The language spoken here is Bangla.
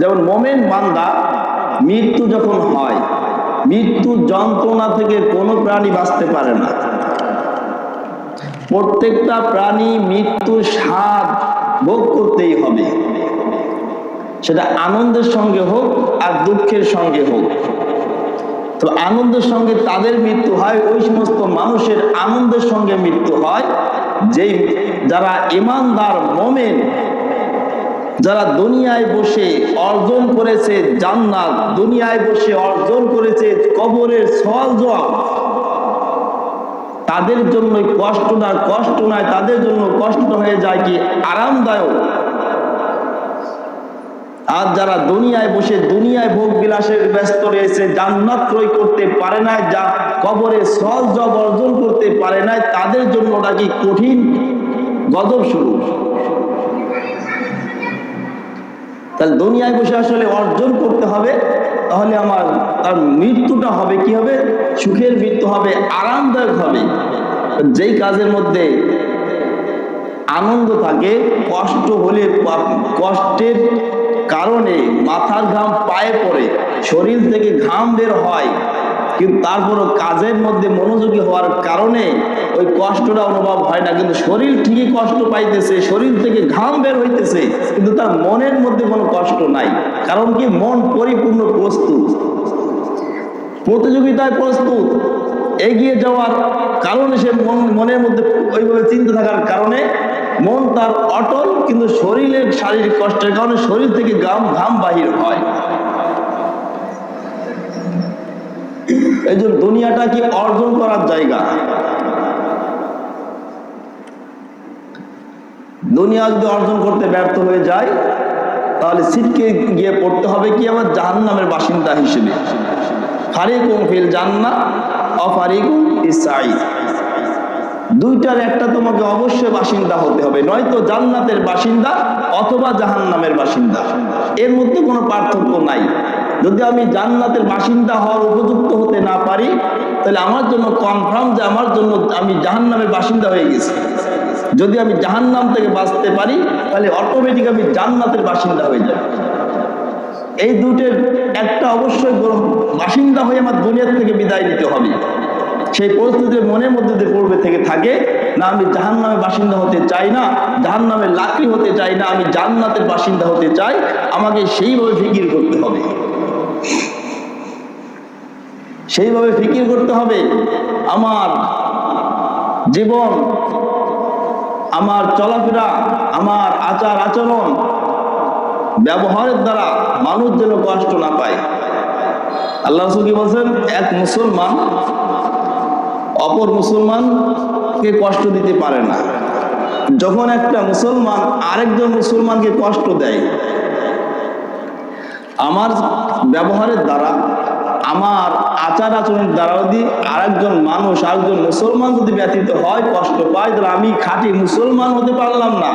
যেমন মোমেন বান্দা, মৃত্যু যখন হয় মৃত্যু যন্ত্রণা থেকে কোনো প্রাণী বাঁচতে পারে না। প্রত্যেকটা প্রাণী মৃত্যুর স্বাদ ভোগ করতেই হবে। সেটা আনন্দের সঙ্গে হোক আর দুঃখের সঙ্গে হোক। তো আনন্দের সঙ্গে তাদের মৃত্যু হয়, ওই সমস্ত মানুষের আনন্দের সঙ্গে মৃত্যু হয়, যেই যারা ইমানদার মোমেন যারা দুনিয়ায় বসে অর্জন করেছে জান্নাত, দুনিয়ায় বসে অর্জন করেছে কবরের সওয়াল জবাব, তাদের জন্য কষ্ট না, কষ্ট নয়, তাদের জন্য কষ্ট হয়ে যায় কি? আরামদায়ক। আর যারা দুনিয়ায় বসে দুনিয়ায় ভোগ বিলাসের ব্যস্ত রয়েছে, জান্নাত ক্রয় করতে পারে না যা কবরে সহজ জব অর্জন করতে পারে না তাদের জন্য নাকি কঠিন? গজব শুরু। তাহলে দুনিয়ায় বসে আসলে অর্জন করতে হবে, তাহলে আমার, তার মৃত্যুটা হবে কি হবে? সুখের মৃত্যু হবে, আরামদায়ক হবে। যেই কাজের মধ্যে আনন্দ থাকে, কষ্ট হলে কষ্টের কারণে মাথার ঘাম পায়ে পড়ে, শরীর থেকে ঘাম বের হয় কিন্তু তারপরও কাজের মধ্যে মনোযোগী হওয়ার কারণে ওই কষ্টটা অনুভব হয় না। কিন্তু শরীর ঠিকই কষ্ট পাইতেছে, শরীর থেকে ঘাম বের হইতেছে, কিন্তু তার মনের মধ্যে কোনো কষ্ট নাই। কারণ কি? মন পরিপূর্ণ প্রস্তুত। প্রতিযোগিতায় প্রস্তুত। এগিয়ে যাওয়ার কারণে সে মন, মনের মধ্যে ওইভাবে চিন্তা থাকার কারণে মন তার অটল, কিন্তু শরীরের শারীরিক কষ্টের কারণে শরীর থেকে ঘাম ঘাম বাহির হয়। এই জন্য দুনিয়াটা কি অর্জন করার জায়গা? দুনিয়া যদি অর্জন করতে ব্যর্থ হয়ে যায়, তাহলে সিটকে গিয়ে পড়তে হবে কি আমার জাহান্নামের বাসিন্দা হিসেবে। ফারিকুম ফিল জান্নাত অফারিকুম ইসাই দুইটার একটা তোমাকে অবশ্যই বাসিন্দা হতে হবে, নয়তো জান্নাতের বাসিন্দা অথবা জাহান্নামের বাসিন্দা। এর মধ্যে কোনো পার্থক্য নাই। যদি আমি জান্নাতের বাসিন্দা হওয়ার উপযুক্ত হতে না পারি, তাহলে আমার জন্য কনফার্ম যে আমার জন্য আমি জাহান্নামের বাসিন্দা হয়ে গেছি। যদি আমি জাহান্নাম থেকে বাঁচতে পারি, তাহলে অটোমেটিক আমি জান্নাতের বাসিন্দা হয়ে যাব। এই দুটের একটা অবশ্যই বাসিন্দা হয়ে আমার দুনিয়ার থেকে বিদায় নিতে হবে। সেই পরিস্থিতি মনের মধ্যে যে পড়বে থেকে থাকে, না আমি জাহান বাসিন্দা হতে চাই না জাহান নামে লাকড়ি হতে চাই না, আমি জান্নাতের বাসিন্দা হতে চাই, আমাকে সেইভাবে ফিকির করতে হবে। সেইভাবে ফিকির করতে হবে। আমার জীবন, আমার চলাফেরা, আমার আচার আচরণ ব্যবহারের দ্বারা মানুষ যেন কষ্ট না পায়। আল্লাহ রসুল কি বলছেন? এক মুসলমান অপর মুসলমানকে কষ্ট দিতে পারে না। যখন একটা মুসলমান আরেকজন মুসলমানকে কষ্ট দেয় আমার ব্যবহারের দ্বারা, আমার আচার আচরণের দ্বারা যদি আরেকজন মানুষ, আরেকজন মুসলমান যদি ব্যতীত হয়, কষ্ট পায়, তাহলে আমি খাঁটি মুসলমান হতে পারলাম না।